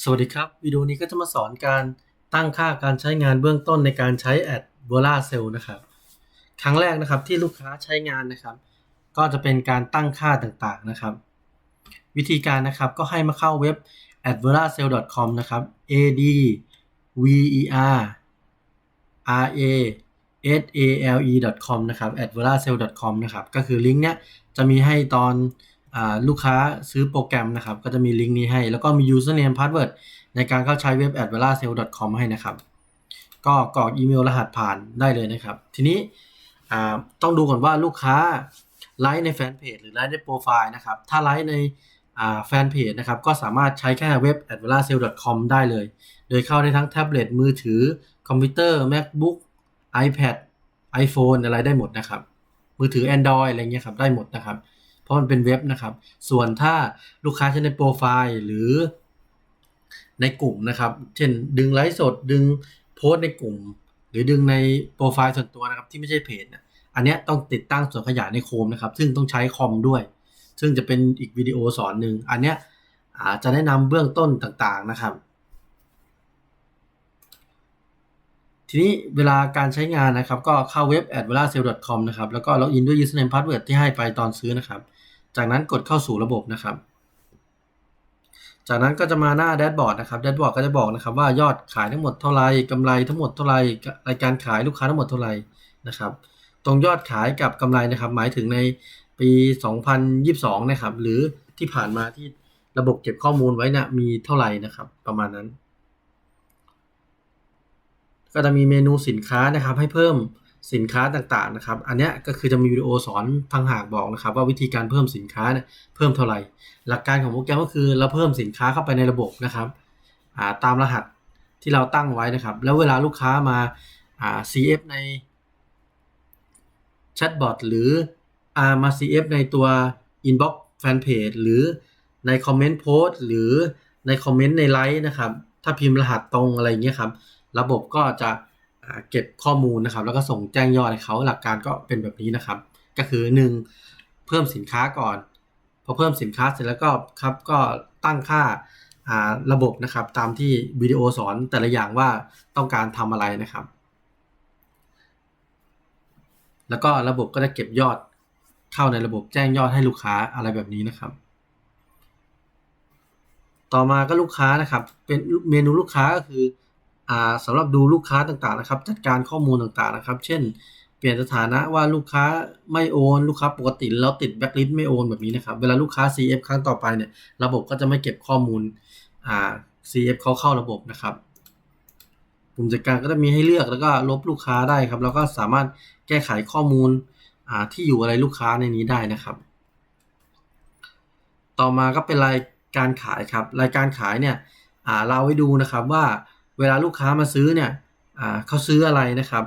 สวัสดีครับ วิดีโอนี้ก็จะมาสอนการตั้งค่าการใช้งานเบื้องต้นในการใช้แอด v o l a c e l l นะครับ ครั้งแรกนะครับที่ลูกค้าใช้งานนะครับ ก็จะเป็นการตั้งค่าต่างๆนะครับ วิธีการนะครับก็ให้มาเข้าเว็บ a d v e r a c e l l c o m นะครับ a d v e r r a s a l e com นะครับ a d v e r a c e l l com นะครับ ก็คือลิงก์เนี้ยจะมีให้ตอน ลูกค้าซื้อโปรแกรมนะครับ ก็จะมีลิงก์นี้ให้ แล้วก็มี username password ในการเข้าใช้เว็บ a d v e r a c e l l com ให้นะครับ ก็กรอกอีเมลรหัสผ่านได้เลยนะครับ ทีนี้ต้องดูก่อนว่าลูกค้าไลฟ์ในแฟนเพจหรือไลฟ์ในโปรไฟล์นะครับ ถ้าไลฟ์ในแฟนเพจนะครับ ก็สามารถใช้แค่เว็บ a d v e r a c e l l com ได้เลย โดยเข้าได้ทั้งแท็บเล็ตมือถือ คอมพิวเตอร์ MacBook iPad iPhone อะไรได้หมดนะครับ มือถือ Android อะไรเงี้ยครับ ได้หมดนะครับ เพราะมันเป็นเว็บนะครับ ส่วนถ้าลูกค้าใช้ในโปรไฟล์หรือในกลุ่มนะครับ เช่นดึงไลฟ์สดดึงโพสต์ในกลุ่ม หรือดึงในโปรไฟล์ส่วนตัวนะครับที่ไม่ใช่เพจนะอันนี้ต้องติดตั้งส่วนขยายในโคมนะครับ ซึ่งต้องใช้คอมด้วย ซึ่งจะเป็นอีกวิดีโอสอนหนึ่งอันนี้อาจจะแนะนำเบื้องต้นต่างๆนะครับ ทีนี้เวลาการใช้งานนะครับ ก็เข้าเว็บ a d v e r a c e l l c o m นะครับ แล้วก็ล็อกอินด้วย username password ที่ให้ไปตอนซื้อนะครับ จากนั้นกดเข้าสู่ระบบนะครับ จากนั้นก็จะมาหน้าแดชบอร์ดนะครับแดชบอร์ดก็จะบอกนะครับว่ายอดขายทั้งหมดเท่าไรกำไรทั้งหมดเท่าไรรายการขายลูกค้าทั้งหมดเท่าไรนะครับ ตรงยอดขายกับกำไรนะครับ หมายถึงในปี 2022 นะครับ หรือที่ผ่านมาที่ระบบเก็บข้อมูลไว้นะมีเท่าไหร่นะครับ ประมาณนั้น ก็จะมีเมนูสินค้านะครับ ให้เพิ่ม สินค้าต่างๆนะครับ อันนี้ก็คือจะมีวิดีโอสอนทางหากบอกนะครับ ว่าวิธีการเพิ่มสินค้าเนี่ยเพิ่มเท่าไหร่ หลักการของโปรแกรมก็คือเราเพิ่มสินค้าเข้าไปในระบบนะครับตามรหัสที่เราตั้งไว้นะครับ แล้วเวลาลูกค้ามา CF ในแชทบอทหรือมา CF ในตัว Inbox Fanpage หรือในคอมเมนต์โพสต์หรือในคอมเมนต์ในไลฟ์นะครับ ถ้าพิมพ์รหัสตรงอะไรเงี้ยครับ ระบบก็จะ เก็บข้อมูลนะครับ แล้วก็ส่งแจ้งยอดให้เขาหลักการก็เป็นแบบนี้นะครับ ก็คือ 1 เพิ่มสินค้าก่อน พอเพิ่มสินค้าเสร็จแล้วก็ครับก็ตั้งค่าระบบนะครับ ตามที่วิดีโอสอนแต่ละอย่างว่าต้องการทำอะไรนะครับแล้วก็ระบบก็จะเก็บยอดเข้าในระบบแจ้งยอดให้ลูกค้าอะไรแบบนี้นะครับ ต่อมาก็ลูกค้านะครับ เป็นเมนูลูกค้าก็คือ สำหรับดูลูกค้าต่างๆนะครับ จัดการข้อมูลต่างๆนะครับ เช่น เปลี่ยนสถานะว่าลูกค้าไม่โอน ลูกค้าปกติแล้วติดแบ็คลิสต์ไม่โอนแบบนี้นะครับ เวลาลูกค้า CF ครั้งต่อไปเนี่ย ระบบก็จะไม่เก็บข้อมูลอ่า CF เขาเข้าระบบนะครับปุ่มจัดการก็จะมีให้เลือกแล้วก็ลบลูกค้าได้ครับ แล้วก็สามารถแก้ไขข้อมูลอ่าที่อยู่อะไรลูกค้าในนี้ได้นะครับ ต่อมาก็เป็นรายการขายครับ รายการขายเนี่ยอ่าเราไว้ดูนะครับว่า เวลาลูกค้ามาซื้อเนี่ยเขาซื้ออะไรนะครับ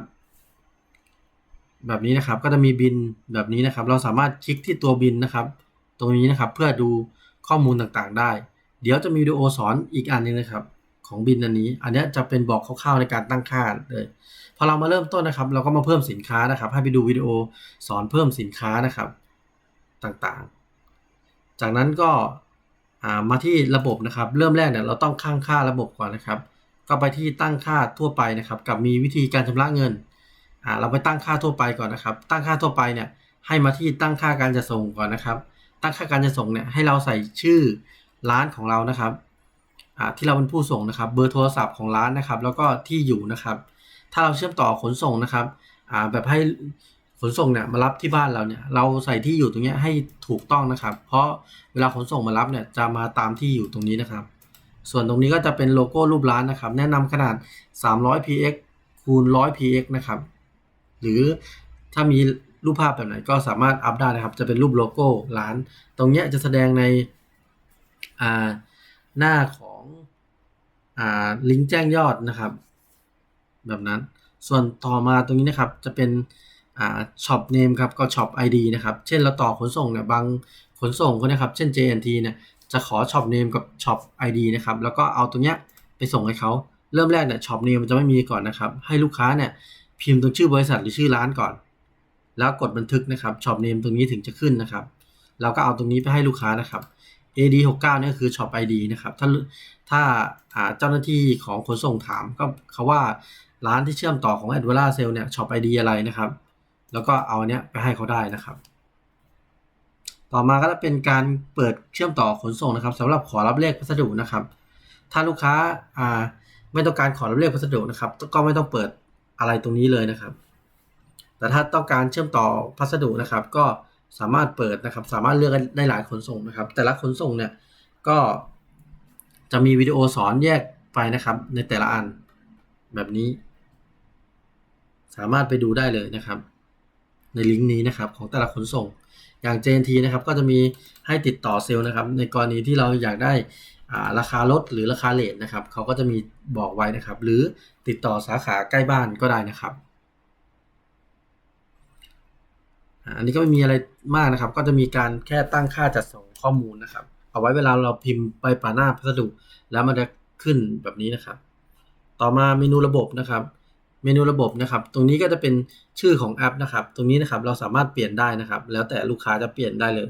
แบบนี้นะครับก็จะมีบินแบบนี้นะครับ เราสามารถคลิกที่ตัวบินนะครับ ตรงนี้นะครับเพื่อดูข้อมูลต่างๆได้ เดี๋ยวจะมีวิดีโอสอนอีกอันนึงนะครับ ของบินอันนี้ อันนี้จะเป็นบอกคร่าวๆในการตั้งค่าเลยพอเรามาเริ่มต้นนะครับ เราก็มาเพิ่มสินค้านะครับ ให้ไปดูวิดีโอสอนเพิ่มสินค้านะครับต่างๆ จากนั้นก็มาที่ระบบนะครับ เริ่มแรกเนี่ยเราต้องข้างค่าระบบก่อนนะครับ ก็ไปที่ตั้งค่าทั่วไปนะครับ กับมีวิธีการชำระเงินอ่าเราไปตั้งค่าทั่วไปก่อนนะครับ ตั้งค่าทั่วไปเนี่ยให้มาที่ตั้งค่าการจะส่งก่อนนะครับ ตั้งค่าการจะส่งเนี่ยให้เราใส่ชื่อร้านของเรานะครับอ่าที่เราเป็นผู้ส่งนะครับ เบอร์โทรศัพท์ของร้านนะครับ แล้วก็ที่อยู่นะครับ ถ้าเราเชื่อมต่อขนส่งนะครับอ่าแบบให้ขนส่งเนี่ยมารับที่บ้านเราเนี่ยเราใส่ที่อยู่ตรงนี้ให้ถูกต้องนะครับ เพราะเวลาขนส่งมารับเนี่ยจะมาตามที่อยู่ตรงนี้นะครับ ส่วนตรงนี้ก็จะเป็นโลโก้รูปร้านนะครับ แนะนำขนาด 300 px คูณ 100 px นะครับ หรือถ้ามีรูปภาพแบบไหนก็สามารถอัพได้นะครับ จะเป็นรูปโลโก้ร้าน ตรงนี้จะแสดงในหน้าของอลิงก์แจ้งยอดนะครับ แบบนั้น ส่วนต่อมาตรงนี้นะครับจะเป็นช็อปเนมครับก็ช็อป ID นะครับ เช่นเราต่อขนส่งเนี่ยบางขนส่งก็นะครับ เช่น JNT เนี่ย จะขอช็อปเนมกับช็อป ID นะครับแล้วก็เอาตรงเนี้ยไปส่งให้เขาเริ่มแรกเนี่ยช็อปเนมมันจะไม่มีก่อนนะครับ ให้ลูกค้าเนี่ยพิมพ์ตรงชื่อบริษัทหรือชื่อร้านก่อน แล้วกดบันทึกนะครับช็อปเนมตรงนี้ถึงจะขึ้นนะครับ เราก็เอาตรงนี้ไปให้ลูกค้านะครับ AD 69เนี่ยคือ Shop ID นะครับ ถ้าถ้าเจ้าหน้าที่ของขนส่งถามก็เขาว่าร้านที่เชื่อมต่อของ a d v a l a Sale เนี่ย Shop ID อะไรนะครับ แล้วก็เอาเนี้ยไปให้เขาได้นะครับ ต่อมาก็จะเป็นการเปิดเชื่อมต่อขนส่งนะครับสำหรับขอรับเลขพัสดุนะครับ ถ้าลูกค้าอ่าไม่ต้องการขอรับเลขพัสดุนะครับ ก็ไม่ต้องเปิดอะไรตรงนี้เลยนะครับ แต่ถ้าต้องการเชื่อมต่อพัสดุนะครับ ก็สามารถเปิดนะครับ สามารถเลือกได้หลายขนส่งนะครับ แต่ละขนส่งเนี่ยก็จะมีวิดีโอสอนแยกไปนะครับ ในแต่ละอันแบบนี้ สามารถไปดูได้เลยนะครับ ในลิงก์นี้นะครับของแต่ละขนส่ง อย่าง JNT นะครับก็จะมีให้ติดต่อเซลล์นะครับ ในกรณีที่เราอยากได้ราคาลดหรือราคาเลทนะครับเขาก็จะมีบอกไว้นะครับ หรือติดต่อสาขาใกล้บ้านก็ได้นะครับ อันนี้ก็ไม่มีอะไรมากนะครับ ก็จะมีการแค่ตั้งค่าจัดส่งข้อมูลนะครับ เอาไว้เวลาเราพิมพ์ไปป่าหน้าพัสดุ แล้วมันจะขึ้นแบบนี้นะครับ ต่อมาเมนูระบบนะครับ เมนูระบบนะครับ ตรงนี้ก็จะเป็นชื่อของแอปนะครับ ตรงนี้นะครับเราสามารถเปลี่ยนได้นะครับ แล้วแต่ลูกค้าจะเปลี่ยนได้เลย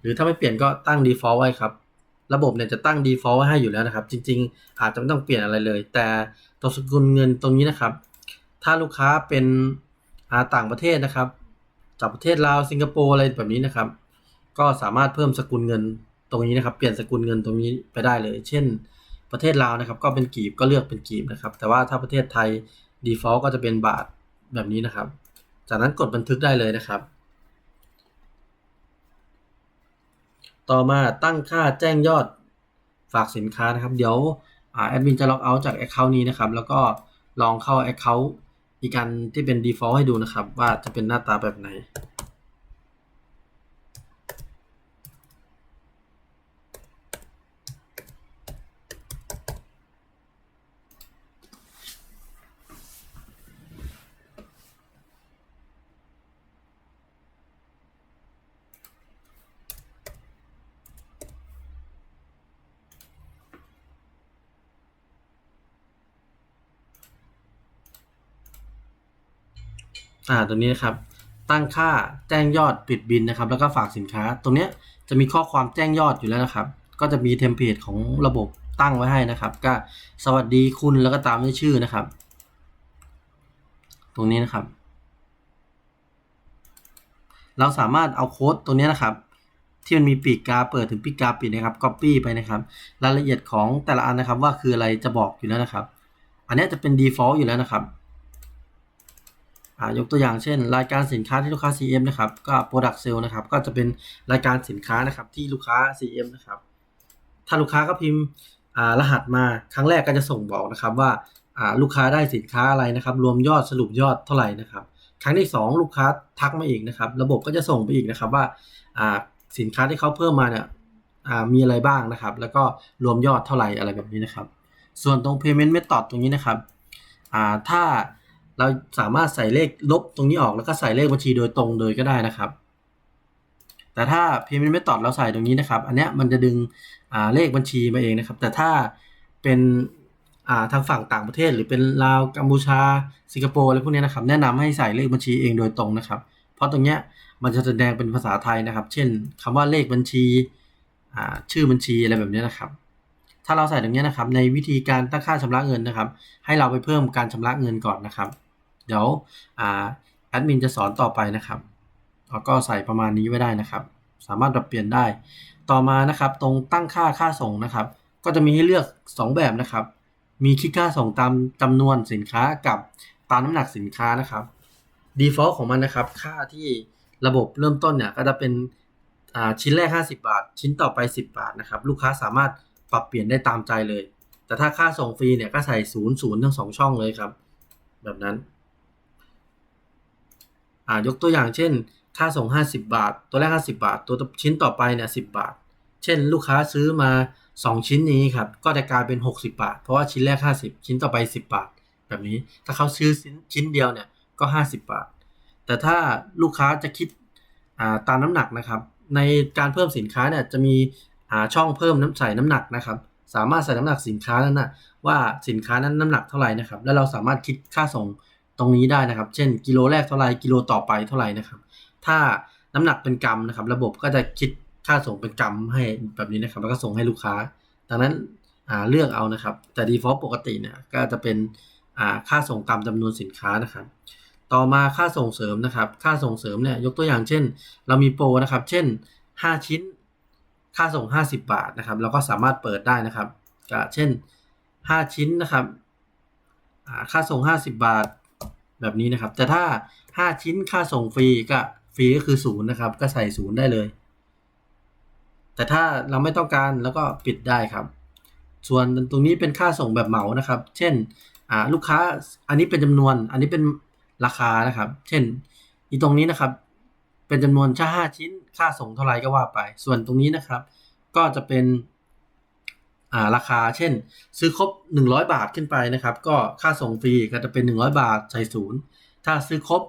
หรือถ้าไม่เปลี่ยนก็ตั้ง default ไว้ครับ ระบบเนี่ยจะตั้ง default ไว้ให้อยู่แล้วนะครับ จริง ๆ อาจจะไม่ต้องเปลี่ยนอะไรเลย แต่ตัวสกุลเงินตรงนี้นะครับ ถ้าลูกค้าเป็นาต่างประเทศนะครับจากประเทศลาวสิงคโปร์อะไรแบบนี้นะครับ ก็สามารถเพิ่มสกุลเงินตรงนี้นะครับ เปลี่ยนสกุลเงินตรงนี้ไปได้เลย เช่น ประเทศลาวนะครับ ก็เป็นกีบก็เลือกเป็นกีบนะครับ แต่ว่าถ้าประเทศไทย default ก็จะเป็นบาทแบบนี้นะครับ จากนั้นกดบันทึกได้เลยนะครับ ต่อมาตั้งค่าแจ้งยอดฝากสินค้านะครับ เดี๋ยวแอดมินจะล็อกเอาท์จาก Account นี้นะครับ แล้วก็ลองเข้า Account อีกอันที่เป็น default ให้ดูนะครับ ว่าจะเป็นหน้าตาแบบไหน อ่าตัวนี้นะครับ ตั้งค่าแจ้งยอดปิดบินนะครับ แล้วก็ฝากสินค้า ตรงเนี้ยจะมีข้อความแจ้งยอดอยู่แล้วนะครับ ก็จะมีเทมเพลตของระบบตั้งไว้ให้นะครับ ก็สวัสดีคุณแล้วก็ตามด้วยชื่อนะครับ ตรงนี้นะครับ เราสามารถเอาโค้ดตรงนี้นะครับที่มันมีปีกกาเปิดถึงปีกกาปิดนะครับ Copy ไปนะครับ รายละเอียดของแต่ละอันนะครับว่าคืออะไรจะบอกอยู่แล้วนะครับ อันนี้จะเป็น default อยู่แล้วนะครับ ยกตัวอย่างเช่น รายการสินค้าที่ลูกค้า CM นะครับก็ Product Sale นะครับก็จะเป็นรายการสินค้านะครับที่ลูกค้า CM นะครับถ้าลูกค้าก็พิมพ์รหัสมาครั้งแรกก็จะส่งบอกนะครับว่าลูกค้าได้สินค้าอะไรนะครับ รวมยอดสรุปยอดเท่าไหร่นะครับ ครั้งที่ 2 ลูกค้าทักมาอีกนะครับ ระบบก็จะส่งไปอีกนะครับว่าสินค้าที่เขาเพิ่มมาเนี่ยมีอะไรบ้างนะครับ แล้วก็รวมยอดเท่าไหร่อะไรแบบนี้นะครับ ส่วนตรง payment method ตรงนี้นะครับถ้า เราสามารถใส่เลขลบตรงนี้ออกแล้วก็ใส่เลขบัญชีโดยตรงเลยก็ได้นะครับ แต่ถ้า payment method เราใส่ตรงนี้นะครับ อันเนี้ยมันจะดึงเลขบัญชีมาเองนะครับ แต่ถ้าเป็นทางฝั่งต่างประเทศ หรือเป็นลาวกัมพูชา สิงคโปร์อะไรพวกนี้นะครับ แนะนำให้ใส่เลขบัญชีเองโดยตรงนะครับ เพราะตรงเนี้ยมันจะแสดงเป็นภาษาไทยนะครับ เช่นคำว่าเลขบัญชีชื่อบัญชีอะไรแบบนี้นะครับ ถ้าเราใส่ตรงนี้นะครับ ในวิธีการตั้งค่าชำระเงินนะครับ ให้เราไปเพิ่มการชำระเงินก่อนนะครับ เดี๋ยวแอดมินจะสอนต่อไปนะครับแล้วก็ใส่ประมาณนี้ไว้ได้นะครับ สามารถปรับเปลี่ยนได้ ต่อมานะครับ ตรงตั้งค่าค่าส่งนะครับ ก็จะมีให้เลือก 2 แบบนะครับ มีคิดค่าส่งตามจำนวนสินค้ากับตามน้ำหนักสินค้านะครับ default ของมันนะครับ ค่าที่ระบบเริ่มต้นเนี่ยก็จะเป็นชิ้นแรก 50 บาท ชิ้นต่อไป 10 บาทนะครับ ลูกค้าสามารถปรับเปลี่ยนได้ตามใจเลย แต่ถ้าค่าส่งฟรีเนี่ยก็ใส่0 0ทั้ง2ช่องเลยครับ แบบนั้น ยกตัวอย่างเช่น ค่าส่ง 50 บาท ตัวแรก 50 บาท ตัวชิ้นต่อไปเนี่ย10บาท เช่น ลูกค้าซื้อมา 2 ชิ้นนี้ครับ ก็จะกลายเป็น 60 บาท เพราะว่าชิ้นแรก 50 ชิ้นต่อไป 10 บาท แบบนี้ ถ้าเขาซื้อชิ้นเดียวเนี่ยก็ 50 บาท แต่ถ้าลูกค้าจะคิดตามน้ำหนักนะครับ ในการเพิ่มสินค้าเนี่ยจะมีช่องเพิ่มน้ำใส่น้ำหนักนะครับ สามารถใส่น้ำหนักสินค้านั้นนะว่าสินค้านั้นน้ำหนักเท่าไหร่นะครับ แล้วเราสามารถคิดค่าส่ง ตรงนี้ได้นะครับ เช่นกิโลแรกเท่าไรกิโลต่อไปเท่าไหร่นะครับ ถ้าน้ำหนักเป็นกรัมนะครับ ระบบก็จะคิดค่าส่งเป็นกรรมให้แบบนี้นะครับ แล้วก็ส่งให้ลูกค้า ดังนั้นเลือกเอานะครับ แต่ default ปกติเนี่ยก็จะเป็นค่าส่งตามจำนวนสินค้านะครับ ต่อมาค่าส่งเสริมนะครับ ค่าส่งเสริมเนี่ยยกตัวอย่างเช่น เรามีโปรนะครับ เช่น 5 ชิ้น ค่าส่ง 50 บาทนะครับ เราก็สามารถเปิดได้นะครับ เช่น 5 ชิ้นนะครับอ่าค่าส่ง 50 บาท แบบนี้นะครับ แต่ถ้า 5 ชิ้นค่าส่งฟรีก็ฟรีก็คือศูนย์นะครับ ก็ใส่ศูนย์ได้เลย แต่ถ้าเราไม่ต้องการแล้วก็ปิดได้ครับ ส่วนตรงนี้เป็นค่าส่งแบบเหมานะครับ เช่นลูกค้าอันนี้เป็นจำนวน อันนี้เป็นราคานะครับ เช่น อีตรงนี้นะครับ เป็นจำนวนแค่ห้าชิ้น ค่าส่งเท่าไหร่ก็ว่าไป ส่วนตรงนี้นะครับ ก็จะเป็น ราคาเช่น ซื้อครบ 100 บาทขึ้นไปนะครับ ก็ค่าส่งฟรีก็จะเป็น 100 บาทใส่ศูนย์ถ้าซื้อครบ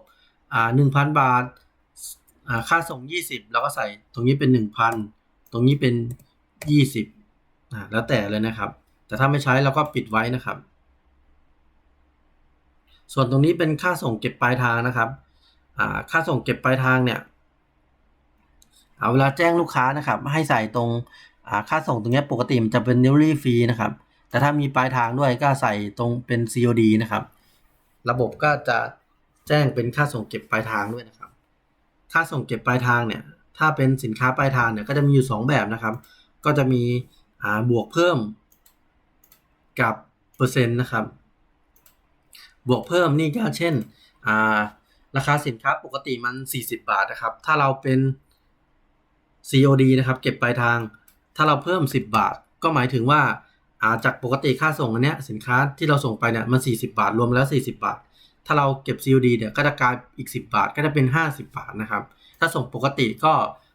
อ่า1,000บาทอ่าค่าส่ง 20เราก็ใส่ตรงนี้เป็น 1,000 ตรงนี้เป็น 20อ่าแล้วแต่เลยนะครับ แต่ถ้าไม่ใช้เราก็ปิดไว้นะครับ ส่วนตรงนี้เป็นค่าส่งเก็บปลายทางนะครับอ่าค่าส่งเก็บปลายทางเนี่ยเอาเวลาแจ้งลูกค้านะครับ ให้ใส่ตรง ค่าส่งตรงนี้ปกติมันจะเป็น delivery fee นะครับ แต่ถ้ามีปลายทางด้วยก็ใส่ตรงเป็น COD นะครับ ระบบก็จะแจ้งเป็นค่าส่งเก็บปลายทางด้วยนะครับ ค่าส่งเก็บปลายทางเนี่ย ถ้าเป็นสินค้าปลายทางเนี่ยก็จะมีอยู่ 2 แบบนะครับ ก็จะมีอ่าบวกเพิ่มกับเปอร์เซ็นต์นะครับ บวกเพิ่มนี่ก็เช่นอ่าราคาสินค้าปกติมัน 40 บาทนะครับ ถ้าเราเป็น COD นะครับ เก็บปลายทาง ถ้าเราเพิ่ม 10 บาท ก็หมายถึงว่าอาจากปกติค่าส่งอันเนี้ยสินค้าที่เราส่งไปเนี่ยมัน 40 บาท รวมแล้ว 40 บาท ถ้าเราเก็บ COD เนี่ยก็จะกลายอีก 10 บาทก็จะเป็น 50 บาทนะครับ ถ้าส่งปกติก็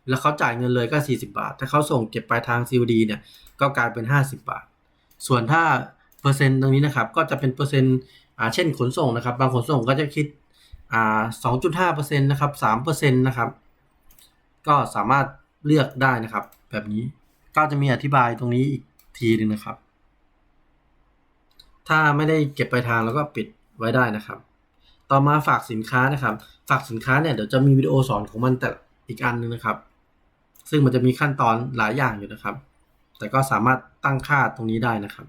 แล้วเขาจ่ายเงินเลยก็ 40 บาท ถ้าเขาส่งเก็บปลายทาง COD เนี่ยก็กลายเป็น 50 บาท ส่วนถ้าเปอร์เซ็นต์ตรงนี้นะครับก็จะเป็นเปอร์เซ็นต์อ่าเช่นขนส่งนะครับ บางขนส่งก็จะคิดอ่า2.5%นะครับ3%นะครับก็สามารถเลือกได้นะครับแบบนี้ ก็จะมีอธิบายตรงนี้อีกทีหนึ่งนะครับ ถ้าไม่ได้เก็บปลายทางแล้วก็ปิดไว้ได้นะครับ ต่อมาฝากสินค้านะครับ ฝากสินค้าเนี่ยเดี๋ยวจะมีวิดีโอสอนของมันแต่อีกอันนึงนะครับ ซึ่งมันจะมีขั้นตอนหลายอย่างอยู่นะครับ แต่ก็สามารถตั้งค่าตรงนี้ได้นะครับ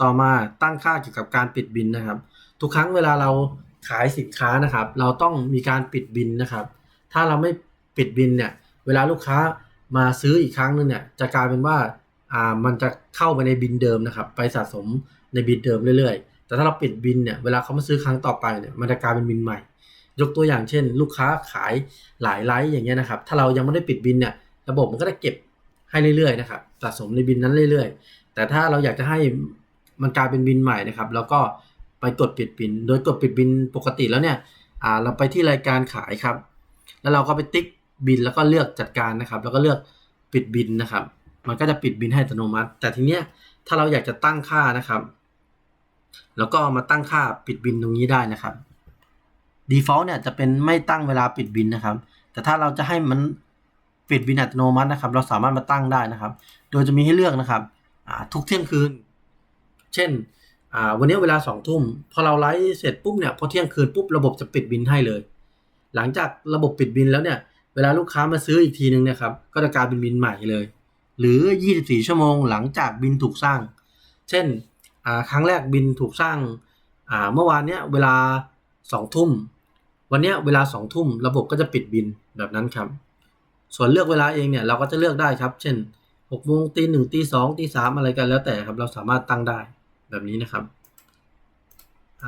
ต่อมาตั้งค่าเกี่ยวกับการปิดบินนะครับ ทุกครั้งเวลาเราขายสินค้านะครับ เราต้องมีการปิดบินนะครับ ถ้าเราไม่ปิดบินเนี่ย เวลาลูกค้า มาซื้ออีกครั้งนึงเนี่ยจะกลายเป็นว่าอ่ามันจะเข้าไปในบินเดิมนะครับ ไปสะสมในบินเดิมเรื่อยๆ แต่ถ้าเราปิดบินเนี่ยเวลาเขามาซื้อครั้งต่อไปเนี่ยมันจะกลายเป็นบินใหม่ ยกตัวอย่างเช่น ลูกค้าขายหลายไลท์อย่างเงี้ยนะครับ ถ้าเรายังไม่ได้ปิดบินเนี่ยระบบมันก็จะเก็บให้เรื่อยๆนะครับสะสมในบินนั้นเรื่อยๆ แต่ถ้าเราอยากจะให้มันกลายเป็นบินใหม่นะครับ แล้วก็ไปกดปิดบิน โดยกดปิดบินปกติแล้วเนี่ยอ่าเราไปที่รายการขายครับ แล้วเราก็ไปติ๊ก บินแล้วก็เลือกจัดการนะครับ แล้วก็เลือกปิดบินนะครับ มันก็จะปิดบินให้อัตโนมัติ แต่ทีเนี้ยถ้าเราอยากจะตั้งค่านะครับ แล้วก็มาตั้งค่าปิดบินตรงนี้ได้นะครับ default เนี่ยจะเป็นไม่ตั้งเวลาปิดบินนะครับ แต่ถ้าเราจะให้มันปิดบินอัตโนมัตินะครับ เราสามารถมาตั้งได้นะครับ โดยจะมีให้เลือกนะครับทุกเที่ยงคืน เช่นวันนี้เวลาสองทุ่มพอเราไลฟ์เสร็จปุ๊บเนี่ยพอเที่ยงคืนปุ๊บระบบจะปิดบินให้เลย หลังจากระบบปิดบินแล้วเนี่ย เวลาลูกค้ามาซื้ออีกทีนึงนี่ยครับ ก็จะกลายเป็นบินใหม่เลย หรือ 24 ชั่วโมงหลังจากบินถูกสร้าง เช่นครั้งแรกบินถูกสร้างเมื่อวานเนี้ยเวลาสองทุ่ม วันเนี้ยเวลาสองทุ่มระบบก็จะปิดบินแบบนั้นครับ ส่วนเลือกเวลาเองเนี่ยเราก็จะเลือกได้ครับ เช่นหกโมงตีหนึ่งตีสองตีสามอะไรกันแล้วแต่ครับ เราสามารถตั้งได้แบบนี้นะครับ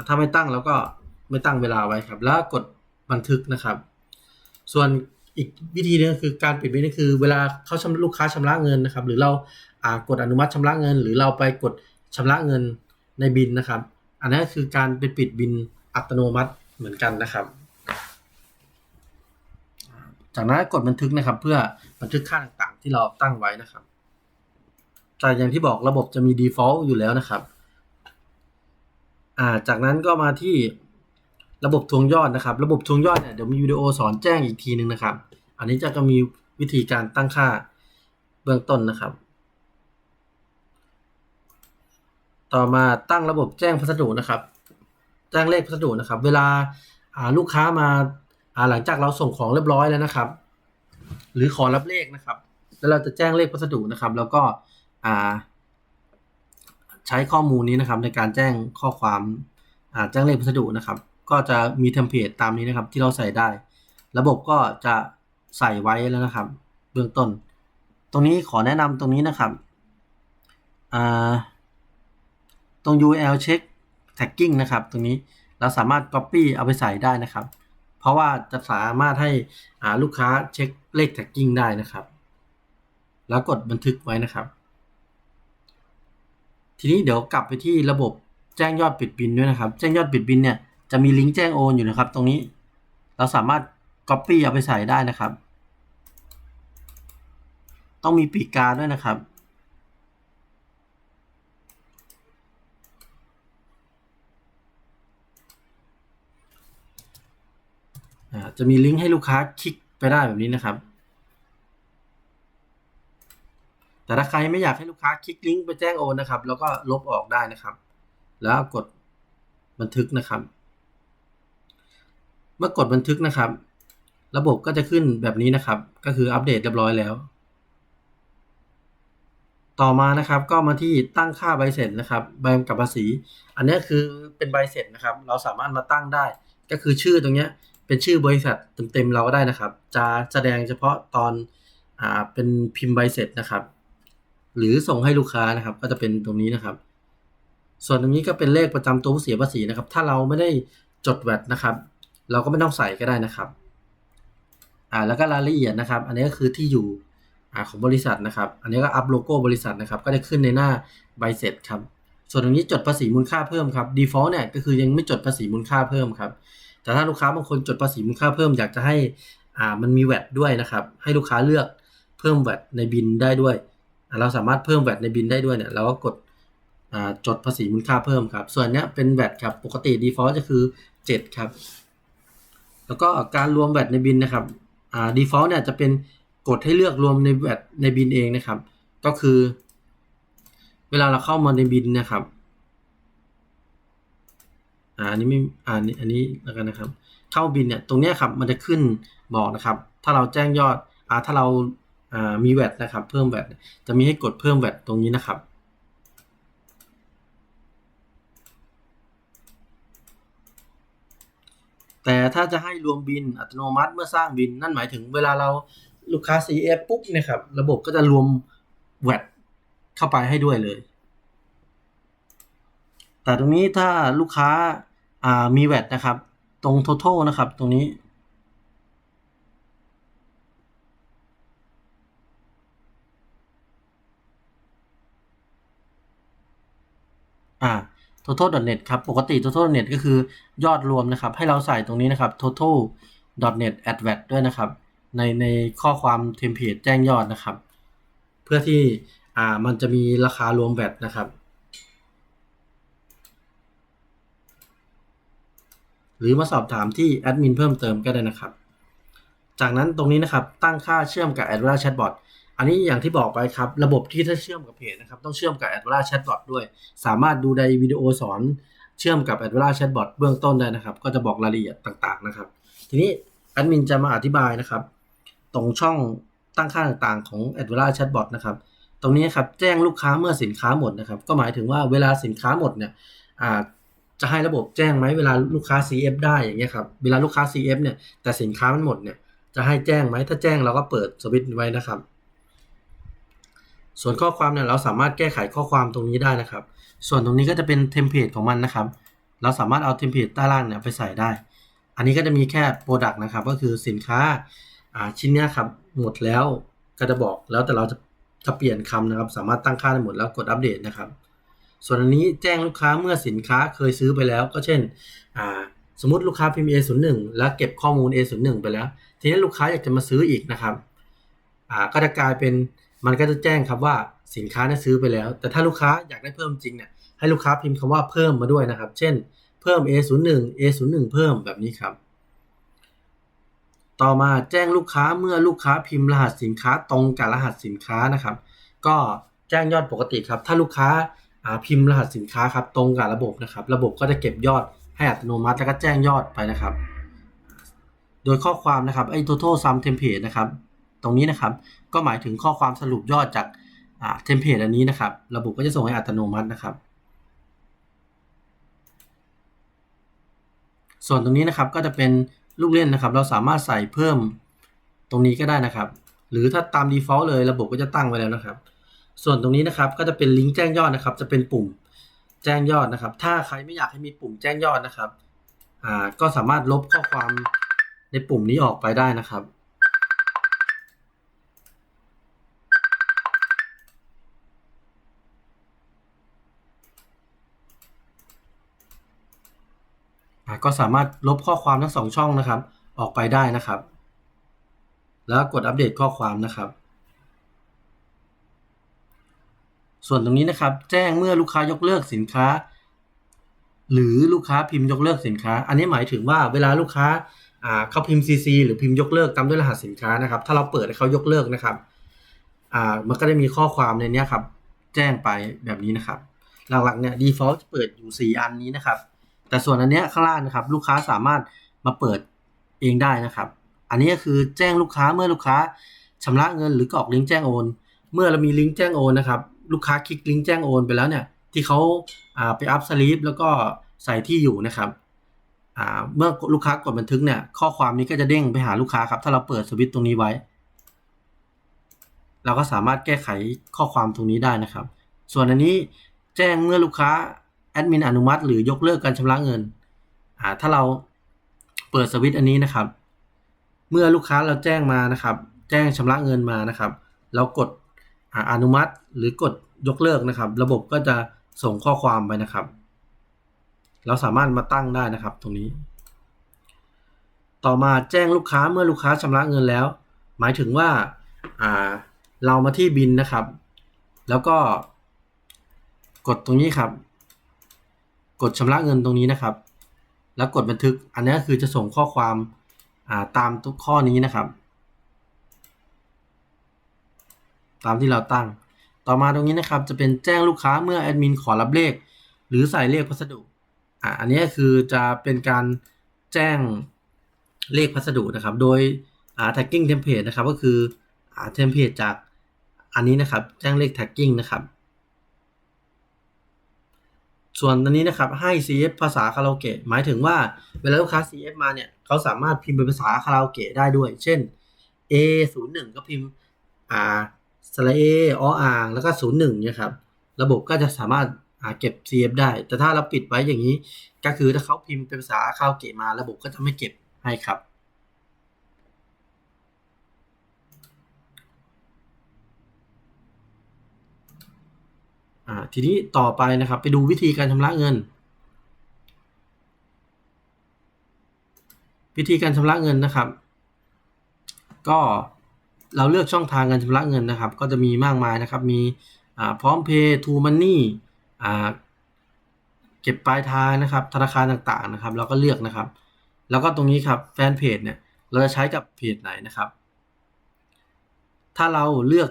ถ้าไม่ตั้งเราก็ไม่ตั้งเวลาไว้ครับ แล้วกดบันทึกนะครับ ส่วน อีกวิธีหนึงคือการปิดบินก็คือเวลาเขาชำลูกค้าชำระเงินนะครับ หรือเรากดอนุมัติชำระเงิน หรือเราไปกดชำระเงินในบินนะครับ อันนั้คือการไปปิดบินอัตโนมัติเหมือนกันนะครับ จากนั้นกดบันทึกนะครับ เพื่อบันทึกค่าต่างๆ ที่เราตั้งไว้นะครับแต่อย่างที่บอกระบบจะมี default อยู่แล้วนะครับ อ่า จากนั้นก็มาที่ ระบบทวงยอดนะครับ ระบบทวงยอดเนี่ยเดี๋ยวมีวิดีโอสอนแจ้งอีกทีนึงนะครับ อันนี้จะก็มีวิธีการตั้งค่าเบื้องต้นนะครับ ต่อมาตั้งระบบแจ้งพัสดุนะครับแจ้งเลขพัสดุนะครับ เวลาอ่าลูกค้ามาาหลังจากเราส่งของเรียบร้อยแล้วนะครับ หรือขอรับเลขนะครับ แล้วเราจะแจ้งเลขพัสดุนะครับ แล้วก็ใช้ข้อมูลนี้นะครับในการแจ้งข้อความาแจ้งเลขพัสดุนะครับ ก็จะมีเทมเพลตตามนี้นะครับ ที่เราใส่ได้ ระบบก็จะใส่ไว้แล้วนะครับ เบื้องต้น ตรงนี้ขอแนะนำตรงนี้นะครับตรง URL check tagging นะครับ ตรงนี้เราสามารถ copy เอาไปใส่ได้นะครับ เพราะว่าจะสามารถให้ลูกค้าเช็คเลข tagging ได้นะครับ แล้วกดบันทึกไว้นะครับ ทีนี้เดี๋ยวกลับไปที่ระบบแจ้งยอดปิดบินด้วยนะครับ แจ้งยอดปิดบินเนี่ย จะมีลิงก์แจ้งโอนอยู่นะครับ ตรงนี้เราสามารถ Copy เอาไปใส่ได้นะครับ ต้องมีปีกกาด้วยนะครับ จะมีลิงก์ให้ลูกค้าคลิกไปได้แบบนี้นะครับ แต่ถ้าใครไม่อยากให้ลูกค้าคลิกลิงก์ไปแจ้งโอนนะครับ แล้วก็ลบออกได้นะครับ แล้วกดบันทึกนะครับ เมื่อกดบันทึกนะครับ ระบบก็จะขึ้นแบบนี้นะครับ ก็คืออัปเดตเรียบร้อยแล้ว ต่อมานะครับก็มาที่ตั้งค่าใบเสร็จนะครับใบกำกับภาษี อันนี้คือเป็นใบเสร็จนะครับ เราสามารถมาตั้งได้ ก็คือชื่อตรงนี้เป็นชื่อบริษัทเต็มๆเราก็ได้นะครับ จะแสดงเฉพาะตอนอ่าเป็นพิมพ์ใบเสร็จนะครับ หรือส่งให้ลูกค้านะครับ ก็จะเป็นตรงนี้นะครับ ส่วนตรงนี้ก็เป็นเลขประจำตัวผู้เสียภาษีนะครับ ถ้าเราไม่ได้จดแวดนะครับ เราก็ไม่ต้องใส่ก็ได้นะครับอ่าแล้วก็รายละเอียดนะครับ อันนี้ก็คือที่อยู่อ่าของบริษัทนะครับ อันนี้ก็อัพโลโก้บริษัทนะครับ ก็จะขึ้นในหน้าใบเสร็จครับ ส่วนตรงนี้จดภาษีมูลค่าเพิ่มครับ default เนี่ยก็คือยังไม่จดภาษีมูลค่าเพิ่มครับ แต่ถ้าลูกค้าบางคนจดภาษีมูลค่าเพิ่มอยากจะให้อ่ามันมีแวดด้วยนะครับ ให้ลูกค้าเลือกเพิ่มแวดในบินได้ด้วยอ่าเราสามารถเพิ่มแวดในบินได้ด้วยเนี่ยเราก็กดอ่าจดภาษีมูลค่าเพิ่มครับ ส่วนเนี้ยเป็นแวดครับ ปกติ default จะคือ 7 ครับ แล้วก็การรวมแวดในบินนะครับอ่า default เนี่ยจะเป็นกดให้เลือกรวมในแวดในบินเองนะครับ ก็คือ เวลาเราเข้ามาในบินนะครับอ่าอันนี้ไม่อ่าอันนี้อันนี้แล้วกันนะครับ เข้าบินเนี่ยตรงเนี้ยครับมันจะขึ้นบอกนะครับ ถ้าเราแจ้งยอดอ่าถ้าเราอ่ามีแวดนะครับ เพิ่มแวดจะมีให้กดเพิ่มแวดตรงนี้นะครับ แต่ถ้าจะให้รวมบินอัตโนมัติเมื่อสร้างบิน นั่นหมายถึงเวลาเราลูกค้า CF ปุ๊บเนี่ยครับระบบก็จะรวมแวดเข้าไปให้ด้วยเลย แต่ตรงนี้ถ้าลูกค้าามีแวดนะครับ ตรง total นะครับ ตรงนี้ อ่า total.net ครับปกติ total.net ก็คือยอดรวมนะครับ ให้เราใส่ตรงนี้นะครับ total.net advat ด้วยนะครับ ในในข้อความเทมเพลตแจ้งยอดนะครับ เพื่อที่อ่ามันจะมีราคารวม VAT นะครับ หรือมาสอบถามที่แอดมินเพิ่มเติมก็ได้นะครับ จากนั้นตรงนี้นะครับตั้งค่าเชื่อมกับ a d v a n c e Chatbot อันนี้อย่างที่บอกไปครับ ระบบที่ถ้าเชื่อมกับเพจนะครับ ต้องเชื่อมกับ a d v a n c e Chatbot ด้วย สามารถดูในวิดีโอสอนเชื่อมกับ a d v a n c e Chatbot เบื้องต้นได้นะครับ ก็จะบอกรายละเอียดต่างๆนะครับ ทีนี้แอดมินจะมาอธิบายนะครับ ตรงช่องตั้งค่าต่างๆของ a d v a n c e Chatbot นะครับ ตรงนี้ครับแจ้งลูกค้าเมื่อสินค้าหมดนะครับ ก็หมายถึงว่าเวลาสินค้าหมดเนี่ยจะให้ระบบแจ้งไหมเวลาลูกค้า CF ได้อย่างเงี้ยครับ เวลาลูกค้า CF เนี่ยแต่สินค้ามันหมดเนี่ยจะให้แจ้งไหมถ้าแจ้งเราก็เปิดสวิตช์ไว้นะครับ ส่วนข้อความเนี่ยเราสามารถแก้ไขข้อความตรงนี้ได้นะครับ ส่วนตรงนี้ก็จะเป็นเทมเพลตของมันนะครับ เราสามารถเอาเทมเพลตใต้ล่างเนี่ยไปใส่ได้ อันนี้ก็จะมีแค่โปรดักต์นะครับ ก็คือสินค้าอ่าชิ้นเนี้ยครับหมดแล้วก็จะบอกแล้วแต่เราจะจะเปลี่ยนคำนะครับ สามารถตั้งค่าได้หมดแล้วกดอัปเดตนะครับ ส่วนอันนี้แจ้งลูกค้าเมื่อสินค้าเคยซื้อไปแล้ว ก็เช่นอ่าสมมติลูกค้าพิมพ์ A01 แล้วเก็บข้อมูล A01 ไปแล้ว ทีนี้ลูกค้าอยากจะมาซื้ออีกนะครับอ่าก็จะกลายเป็น มันก็จะแจ้งครับว่าสินค้าเนี่ยซื้อไปแล้ว แต่ถ้าลูกค้าอยากได้เพิ่มจริงเนี่ยให้ลูกค้าพิมพ์คำว่าเพิ่มมาด้วยนะครับ เช่น เพิ่ม A01 A01 เพิ่มแบบนี้ครับ ต่อมาแจ้งลูกค้าเมื่อลูกค้าพิมพ์รหัสสินค้าตรงกับรหัสสินค้านะครับ ก็แจ้งยอดปกติครับ ถ้าลูกค้าพิมพ์รหัสสินค้าครับตรงกับระบบนะครับ ระบบก็จะเก็บยอดให้อัตโนมัติแล้วก็แจ้งยอดไปนะครับ โดยข้อความนะครับไอ้ total sum template นะครับ ตรงนี้นะครับ ก็หมายถึงข้อความสรุปยอดจากเทมเพลตอันนี้นะครับ ระบบก็จะส่งให้อัตโนมัตินะครับ ส่วนตรงนี้นะครับก็จะเป็นลูกเล่นนะครับ เราสามารถใส่เพิ่มตรงนี้ก็ได้นะครับ หรือถ้าตาม default เลยระบบก็จะตั้งไว้แล้วนะครับ ส่วนตรงนี้นะครับก็จะเป็นลิงก์แจ้งยอดนะครับ จะเป็นปุ่มแจ้งยอดนะครับ ถ้าใครไม่อยากให้มีปุ่มแจ้งยอดนะครับ อ่า ก็สามารถลบข้อความในปุ่มนี้ออกไปได้นะครับ ก็สามารถลบข้อความทั้งสองช่องนะครับ ออกไปได้นะครับ แล้วกดอัปเดตข้อความนะครับ ส่วนตรงนี้นะครับ แจ้งเมื่อลูกค้ายกเลิกสินค้า หรือลูกค้าพิมพ์ยกเลิกสินค้า อันนี้หมายถึงว่าเวลาลูกค้าเขาพิมพ์ CC หรือพิมพ์ยกเลิกตามด้วยรหัสสินค้านะครับ ถ้าเราเปิดให้เขายกเลิกนะครับมันก็จะมีข้อความในนี้ครับ แจ้งไปแบบนี้นะครับ หลักๆเนี่ย default เปิดอยู่ 4 อันนี้นะครับ แต่ส่วนอันนี้ข้างล่างนะครับ ลูกค้าสามารถมาเปิดเองได้นะครับ อันนี้ก็คือแจ้งลูกค้าเมื่อลูกค้าชำระเงินหรือกรอกลิงก์แจ้งโอน เมื่อเรามีลิงก์แจ้งโอนนะครับลูกค้าคลิกลิงก์แจ้งโอนไปแล้วเนี่ยที่เขาไปอัพสลีปแล้วก็ใส่ที่อยู่นะครับเมื่อลูกค้ากดบันทึกเนี่ยข้อความนี้ก็จะเด้งไปหาลูกค้าครับถ้าเราเปิดสวิตช์ตรงนี้ไว้ เราก็สามารถแก้ไขข้อความตรงนี้ได้นะครับ ส่วนอันนี้แจ้งเมื่อลูกค้า แอดมินอนุมัติหรือยกเลิกการชำระเงินถ้าเราเปิดสวิตช์อันนี้นะครับ เมื่อลูกค้าเราแจ้งมานะครับ แจ้งชำระเงินมานะครับ เรากดอนุมัติหรือกดยกเลิกนะครับ ระบบก็จะส่งข้อความไปนะครับ เราสามารถมาตั้งได้นะครับ ตรงนี้ ต่อมาแจ้งลูกค้าเมื่อลูกค้าชำระเงินแล้ว หมายถึงว่าเรามาที่บินนะครับ แล้วก็กดตรงนี้ครับ กดชำระเงินตรงนี้นะครับ แล้วกดบันทึก อันนี้คือจะส่งข้อความตามทุกข้อนี้นะครับ ตามที่เราตั้ง ต่อมาตรงนี้นะครับจะเป็นแจ้งลูกค้าเมื่อแอดมินขอรับเลข หรือใส่เลขพัสดุอ่าอันนี้คือจะเป็นการแจ้งเลขพัสดุนะครับ โดยอ่า tagging template นะครับก็คืออ่า template จากอันนี้นะครับ แจ้งเลข tagging นะครับ ส่วนอันนี้นะครับให้ CF ภาษาคาราโอเกะหมายถึงว่าเวลาลูกค้า CF มาเนี่ยเขาสามารถพิมพ์เป็นภาษาคาราโอเกะได้ด้วย เช่น A 0 1ก็พิมพ์อ่าสระเอออ่าง แล้วก็ 0 1เนี่ยครับระบบก็จะสามารถเก็บ CF ได้ แต่ถ้าเราปิดไว้อย่างนี้ ก็คือถ้าเขาพิมพ์เป็นภาษาคาราโอเกะมาระบบก็จะไม่เก็บให้ครับ ทีนี้ต่อไปนะครับไปดูวิธีการชำระเงิน วิธีการชำระเงินนะครับ ก็เราเลือกช่องทางการชำระเงินนะครับ ก็จะมีมากมายนะครับ มีพร้อมเพย์ทูมันนี่เก็บปลายทางนะครับ ธนาคารต่างๆนะครับ เราก็เลือกนะครับ แล้วก็ตรงนี้ครับแฟนเพจเนี่ยเราจะใช้กับเพจไหนนะครับ ถ้าเราเลือก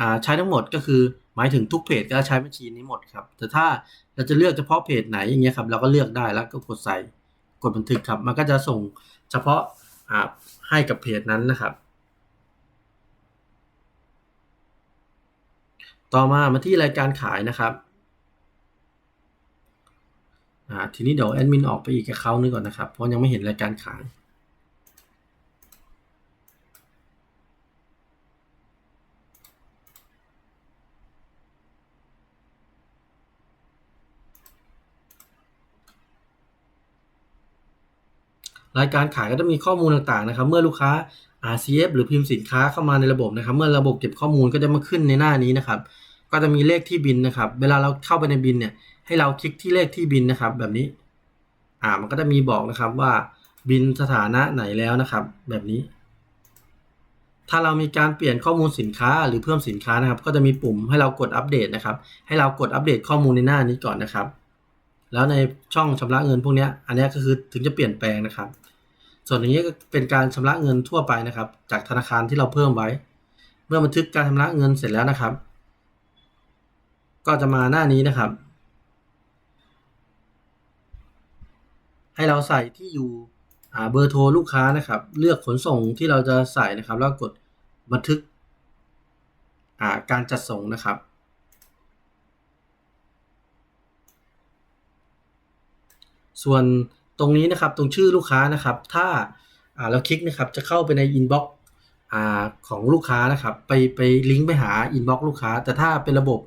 อใช้ทั้งหมดก็คือ หมายถึงทุกเพจก็ใช้บัญชีนี้หมดครับ แต่ถ้าเราจะเลือกเฉพาะเพจไหนอย่างเงี้ยครับเราก็เลือกได้แล้วก็กดใส่กดบันทึกครับ มันก็จะส่งเฉพาะให้กับเพจนั้นนะครับ ต่อมามาที่รายการขายนะครับทีนี้เดี๋ยวแอดมินออกไปอีกกับเขานึงก่อนนะครับ เพราะยังไม่เห็นรายการขาย รายการขายก็จะมีข้อมูลต่างๆนะครับ เมื่อลูกค้า RCF หรือพิมพ์สินค้าเข้ามาในระบบนะครับ เมื่อระบบเก็บข้อมูลก็จะมาขึ้นในหน้านี้นะครับ ก็จะมีเลขที่บินนะครับ เวลาเราเข้าไปในบินเนี่ย ให้เราคลิกที่เลขที่บินนะครับ แบบนี้ อ่า มันก็จะมีบอกนะครับว่าบินสถานะไหนแล้วนะครับ แบบนี้ ถ้าเรามีการเปลี่ยนข้อมูลสินค้าหรือเพิ่มสินค้านะครับ ก็จะมีปุ่มให้เรากดอัปเดตนะครับ ให้เรากดอัปเดตข้อมูลในหน้านี้ก่อนนะครับ แล้วในช่องชำระเงินพวกนี้อันนี้ก็คือถึงจะเปลี่ยนแปลงนะครับ ส่วนอย่างนี้ก็เป็นการชำระเงินทั่วไปนะครับ จากธนาคารที่เราเพิ่มไว้ เมื่อบันทึกการชำระเงินเสร็จแล้วนะครับ ก็จะมาหน้านี้นะครับ ให้เราใส่ที่อยู่เบอร์โทรลูกค้านะครับ เลือกขนส่งที่เราจะใส่นะครับ แล้วกดบันทึกาการจัดส่งนะครับ ส่วนตรงนี้นะครับตรงชื่อลูกค้านะครับ ถ้าเราคลิกนะครับจะเข้าไปในอินบ็อกของลูกค้านะครับไปไปลิงก์ไปหาอินบ็อกลูกค้า แต่ถ้าเป็นระบบ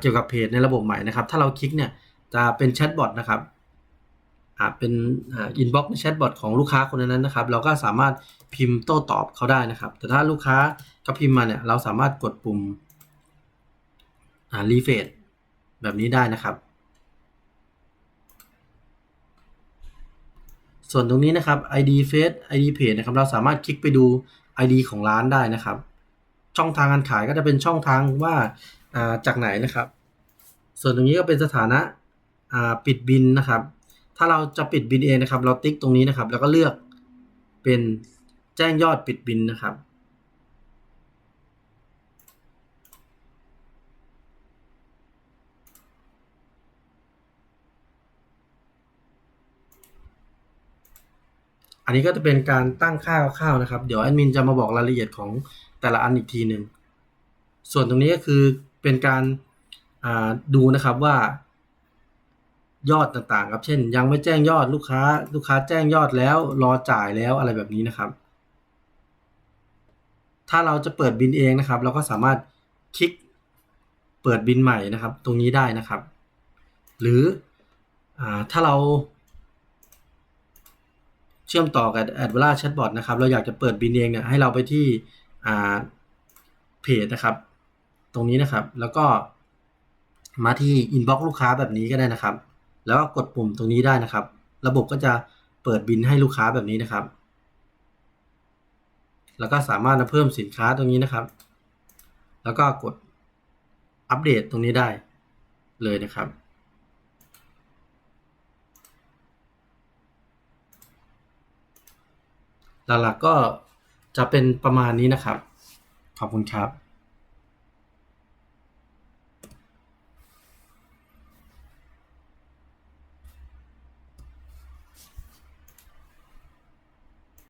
เกี่ยวกับเพจในระบบใหม่นะครับ ถ้าเราคลิกเนี่ยจะเป็นแชทบอทนะครับเป็นอินบ็อกซ์ในแชทบอทของลูกค้าคนนั้นนะครับ เราก็สามารถพิมพ์โต้ตอบเขาได้นะครับ แต่ถ้าลูกค้าก็พิมพ์มาเนี่ยเราสามารถกดปุ่มรีเฟรชแบบนี้ได้นะครับ ส่วนตรงนี้นะครับ ID Face ID Page นะครับ เราสามารถคลิกไปดู ID ของร้านได้นะครับ ช่องทางการขายก็จะเป็นช่องทางว่าาจากไหนนะครับ ส่วนตรงนี้ก็เป็นสถานะาปิดบินนะครับ ถ้าเราจะปิดบินเองนะครับ เราติ๊กตรงนี้นะครับ แล้วก็เลือกเป็นแจ้งยอดปิดบินนะครับ อันนี้ก็จะเป็นการตั้งค่าคร่าวๆนะครับ เดี๋ยวแอดมินจะมาบอกรายละเอียดของแต่ละอันอีกทีหนึ่งส่วนตรงนี้ก็คือเป็นการาดูนะครับว่ายอดต่างๆ ครับเช่น ยังไม่แจ้งยอดลูกค้า ลูกค้าแจ้งยอดแล้วรอจ่ายแล้วอะไรแบบนี้นะครับ ถ้าเราจะเปิดบินเองนะครับ เราก็สามารถคลิกเปิดบินใหม่นะครับ ตรงนี้ได้นะครับ หรืออถ้าเรา ชื่อมต่อกับ a d v a l a Chatbot นะครับ เราอยากจะเปิดบินเองเนี่ยให้เราไปที่อ่าเพจนะครับ ตรงนี้นะครับ แล้วก็มาที่ inbox ลูกค้าแบบนี้ก็ได้นะครับ แล้วก็กดปุ่มตรงนี้ได้นะครับ ระบบก็จะเปิดบินให้ลูกค้าแบบนี้นะครับ แล้วก็สามารถเพิ่มสินค้าตรงนี้นะครับ แล้วก็กดอัปเดตตรงนี้ได้เลยนะครับ หลักๆก็จะเป็นประมาณนี้นะครับ ขอบคุณครับ